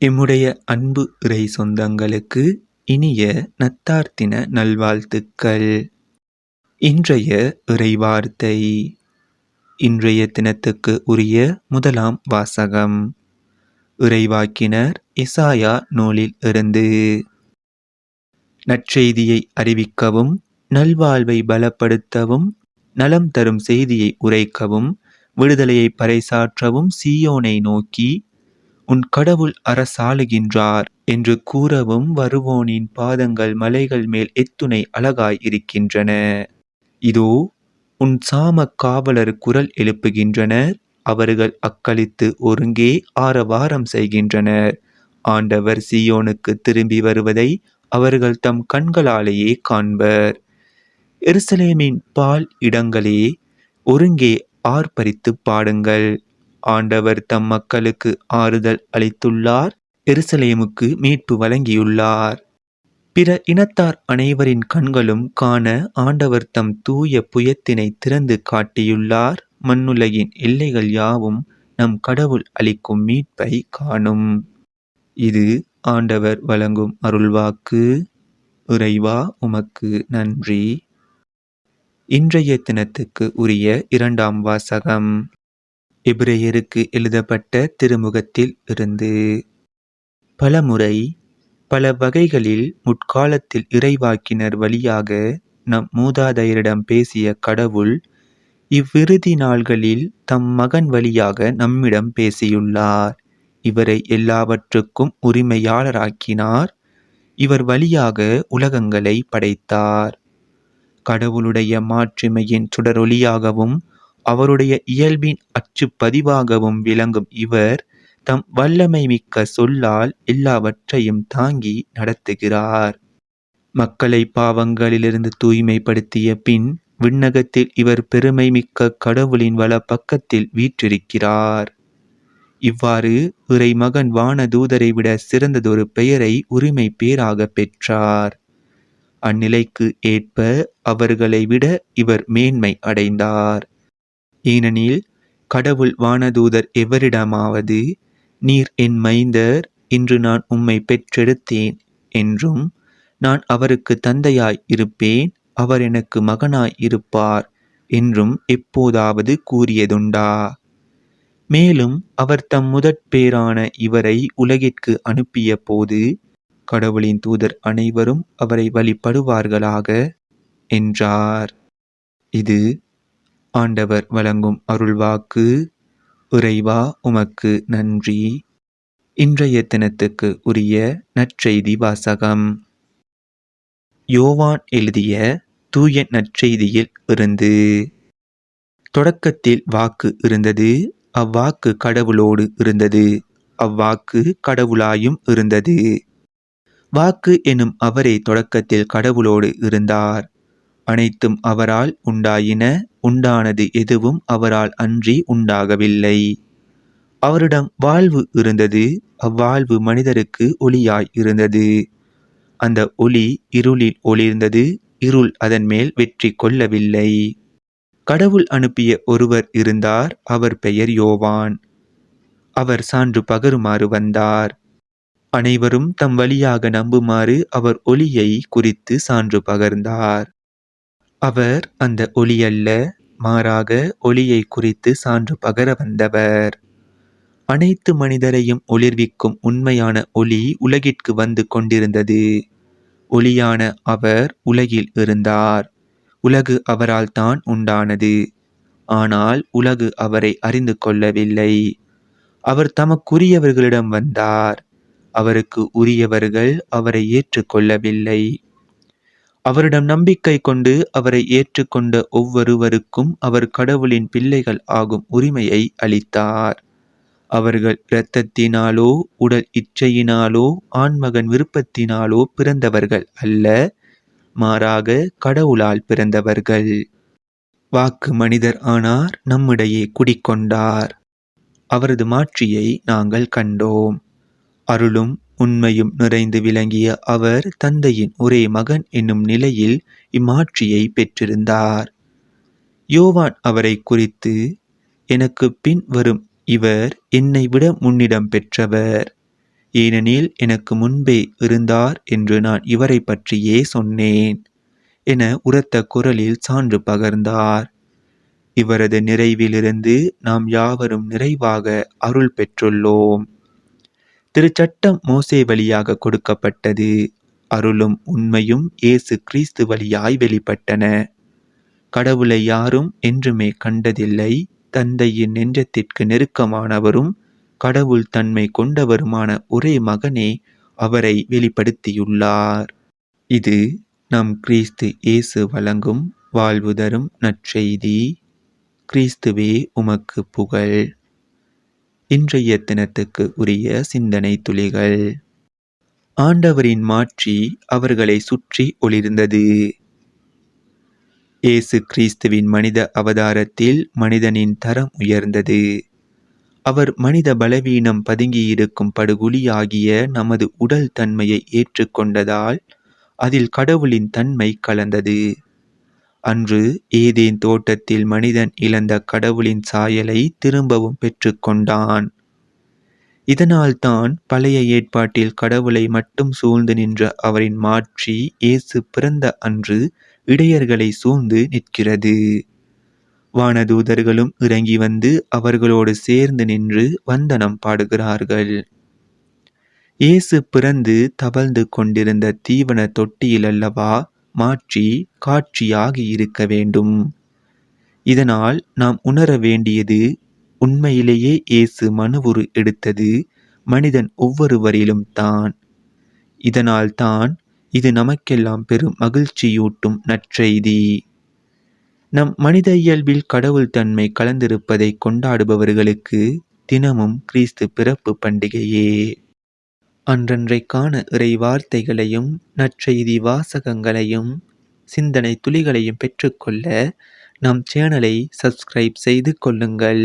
எம்முடைய அன்பு இறை சொந்தங்களுக்கு இனிய நத்தார்த்தின நல்வாழ்த்துக்கள். இன்றைய இறைவார்த்தை. இன்றைய தினத்துக்கு உரிய முதலாம் வாசகம். இறைவாக்கினர் இசாயா நூலில் இருந்து. நற்செய்தியை அறிவிக்கவும் நல்வாழ்வை பலப்படுத்தவும் நலம் தரும் செய்தியை உரைக்கவும் விடுதலையை பறைசாற்றவும் சீயோனை நோக்கி உன் கடவுள் அரசாளுகின்றார் என்று கூறவும் வருவோனின் பாதங்கள் மலைகள் மேல் எத்துணை அழகாய் இருக்கின்றன. இதோ உன் சாம காவலர் குரல் எழுப்புகின்றனர். அவர்கள் அக்களித்து ஒருங்கே ஆரவாரம் செய்கின்றனர். ஆண்டவர் சியோனுக்கு திரும்பி வருவதை அவர்கள் தம் கண்களாலேயே காண்பர். எருசலேமின் பால் இடங்களே ஒருங்கே ஆர்ப்பரித்து பாடுங்கள். ஆண்டவர் தம் மக்களுக்கு ஆறுதல் அளித்துள்ளார் எருசலேமுக்கு மீட்பு வழங்கியுள்ளார். பிற இனத்தார் அனைவரின் கண்களும் காண ஆண்டவர் தம் தூய புயத்தினை திறந்து காட்டியுள்ளார். மண்ணுலகின் எல்லைகள் யாவும் நம் கடவுள் அளிக்கும் மீட்பை காணும். இது ஆண்டவர் வழங்கும் அருள்வாக்கு. இறைவா உமக்கு நன்றி. இன்றைய தினத்துக்கு உரிய இரண்டாம் வாசகம். எபிரேயருக்கு எழுதப்பட்ட திருமுகத்தில் இருந்து. பலமுறை பல வகைகளில் முற்காலத்தில் இறைவாக்கினர் வழியாக நம் மூதாதையரிடம் பேசிய கடவுள் இவ்விறுதி நாள்களில் தம் மகன் வழியாக நம்மிடம் பேசியுள்ளார். இவரை எல்லாவற்றுக்கும் உரிமையாளராக்கினார். இவர் வழியாக உலகங்களை படைத்தார். கடவுளுடைய மாட்சிமையின் சுடரொளியாகவும் அவருடைய இயல்பின் அச்சுப்பதிவாகவும் விளங்கும் இவர் தம் வல்லமை மிக்க சொல்லால் எல்லாவற்றையும் தாங்கி நடத்துகிறார். மக்களை பாவங்களிலிருந்து தூய்மைப்படுத்திய பின் விண்ணகத்தில் இவர் பெருமை மிக்க கடவுளின் வல பக்கத்தில் வீற்றிருக்கிறார். இவ்வாறு இறை மகன் வானதூதரை விட சிறந்ததொரு பெயரை உரிமை பேராக பெற்றார். அந்நிலைக்கு ஏற்ப அவர்களை விட இவர் மேன்மை அடைந்தார். ஏனெனில் கடவுள் வானதூதர் எவரிடமாவது நீர் என் மைந்தர் இன்று நான் உம்மை பெற்றெடுத்தேன் என்றும் நான் அவருக்கு தந்தையாய் இருப்பேன் அவர் எனக்கு மகனாய் இருப்பார் என்றும் எப்போதாவது கூறியதுண்டா. மேலும் அவர் தம் முதற் பேரான இவரை உலகிற்கு அனுப்பிய போது கடவுளின் தூதர் அனைவரும் அவரை வழிபடுவார்களாக என்றார். இது ஆண்டவர் வழங்கும் அருள்வாக்கு இறைவா உமக்கு நன்றி. இன்றைய தினத்துக்கு உரிய நற்செய்தி வாசகம். யோவான் எழுதிய தூய நற்செய்தியில் இருந்து தொடக்கத்தில் வாக்கு இருந்தது அவ்வாக்கு கடவுளோடு இருந்தது அவ்வாக்கு கடவுளாயும் இருந்தது. வாக்கு எனும் அவரே தொடக்கத்தில் கடவுளோடு இருந்தார். அனைத்தும் அவரால் உண்டாயின உண்டானது எதுவும் அவரால் அன்றி உண்டாகவில்லை. அவரிடம் வாழ்வு இருந்தது அவ்வாழ்வு மனிதருக்கு ஒளியாய் இருந்தது. அந்த ஒளி இருளில் ஒளிர்ந்தது இருள் அதன் மேல் வெற்றி கொள்ளவில்லை. கடவுள் அனுப்பிய ஒருவர் இருந்தார் அவர் பெயர் யோவான். அவர் சான்று பகருமாறு வந்தார். அனைவரும் தம் வழியாக நம்புமாறு அவர் ஒளியை குறித்து சான்று பகர்ந்தார். அவர் அந்த ஒளி அல்ல மாறாக ஒளியை குறித்து சான்று பகர வந்தவர். அனைத்து மனிதரையும் ஒளிர்விக்கும் உண்மையான ஒளி உலகிற்கு வந்து கொண்டிருந்தது. ஒளியான அவர் உலகில் இருந்தார். உலகு அவரால் தான் உண்டானது. ஆனால் உலகு அவரை அறிந்து கொள்ளவில்லை. அவர் தமக்குரியவர்களிடம் வந்தார். அவருக்கு உரியவர்கள் அவரை ஏற்றுக்கொள்ளவில்லை அவரிடம் நம்பிக்கை கொண்டு அவரை ஏற்றுக்கொண்ட ஒவ்வொருவருக்கும் அவர் கடவுளின் பிள்ளைகள் ஆகும் உரிமையை அளித்தார். அவர்கள் இரத்தத்தினாலோ உடல் இச்சையினாலோ ஆண்மகன் விருப்பத்தினாலோ பிறந்தவர்கள் அல்ல மாறாக கடவுளால் பிறந்தவர்கள். வாக்கு மனிதர் ஆனார் நம்மிடையே குடிக்கொண்டார். அவரது மாட்சியை நாங்கள் கண்டோம். அருளும் உண்மையும் நிறைந்து விளங்கிய அவர் தந்தையின் ஒரே மகன் என்னும் நிலையில் இம்மாட்சியை பெற்றிருந்தார். யோவான் அவரை குறித்து எனக்கு பின் வரும் இவர் என்னை விட முன்னிடம் பெற்றவர். ஏனெனில் எனக்கு முன்பே இருந்தார் என்று நான் இவரை பற்றியே சொன்னேன் என உரத்த குரலில் சான்று பகர்ந்தார். இவரது நிறைவிலிருந்து நாம் யாவரும் நிறைவாக அருள் பெற்றுள்ளோம். திருச்சட்டம் மோசே வழியாக கொடுக்கப்பட்டது. அருளும் உண்மையும் இயேசு கிறிஸ்து வழியாய் வெளிப்பட்டன. கடவுளை யாரும் என்றுமே கண்டதில்லை. தந்தையின் நெஞ்சத்திற்கு நெருக்கமானவரும் கடவுள் தன்மை கொண்டவருமான ஒரே மகனே அவரை வெளிப்படுத்தியுள்ளார். இது நம் கிறிஸ்து இயேசு வழங்கும் வாழ்வு தரும் நற்செய்தி. கிறிஸ்துவே உமக்கு புகழ். இன்றைய தினத்துக்கு உரிய சிந்தனை துளிகள். ஆண்டவரின் மாற்றி அவர்களை சுற்றி ஒளிர்ந்தது. இயேசு கிறிஸ்துவின் மனித அவதாரத்தில் மனிதனின் தரம் உயர்ந்தது. அவர் மனித பலவீனம் பதுங்கியிருக்கும் படுகுழியாகிய நமது உடல் தன்மையை ஏற்றுக்கொண்டதால் அதில் கடவுளின் தன்மை கலந்தது. அன்று ஏதேன் தோட்டத்தில் மனிதன் இழந்த கடவுளின் சாயலை திரும்பவும் பெற்றுக்கொண்டான். இதனால்தான் பழைய ஏற்பாட்டில் கடவுளை மட்டும் சூழ்ந்து நின்ற அவரின் மாற்றி இயேசு பிறந்த அன்று இடையர்களை சூழ்ந்து நிற்கிறது. வானதூதர்களும் இறங்கி வந்து அவர்களோடு சேர்ந்து நின்று வந்தனம் பாடுகிறார்கள். இயேசு பிறந்து தவழ்ந்து கொண்டிருந்த தீவன தொட்டியில் அல்லவா மாற்றி காட்சியாகி இருக்க வேண்டும். இதனால் நாம் உணர வேண்டியது உண்மையிலேயே இயேசு மனுவுரு எடுத்தது மனிதன் ஒவ்வொருவரிலும் தான். இதனால் தான் இது நமக்கெல்லாம் பெரும் மகிழ்ச்சியூட்டும் நற்செய்தி. நம் மனித இயல்பில் கடவுள் தன்மை கலந்திருப்பதை கொண்டாடுபவர்களுக்கு தினமும் கிறிஸ்து பிறப்பு பண்டிகையே. அன்றன்றைக்கான இறைவார்த்தைகளையும் நற்செய்தி வாசகங்களையும் சிந்தனை துளிகளையும் பெற்றுக்கொள்ள நம் சேனலை சப்ஸ்கிரைப் செய்து கொள்ளுங்கள்.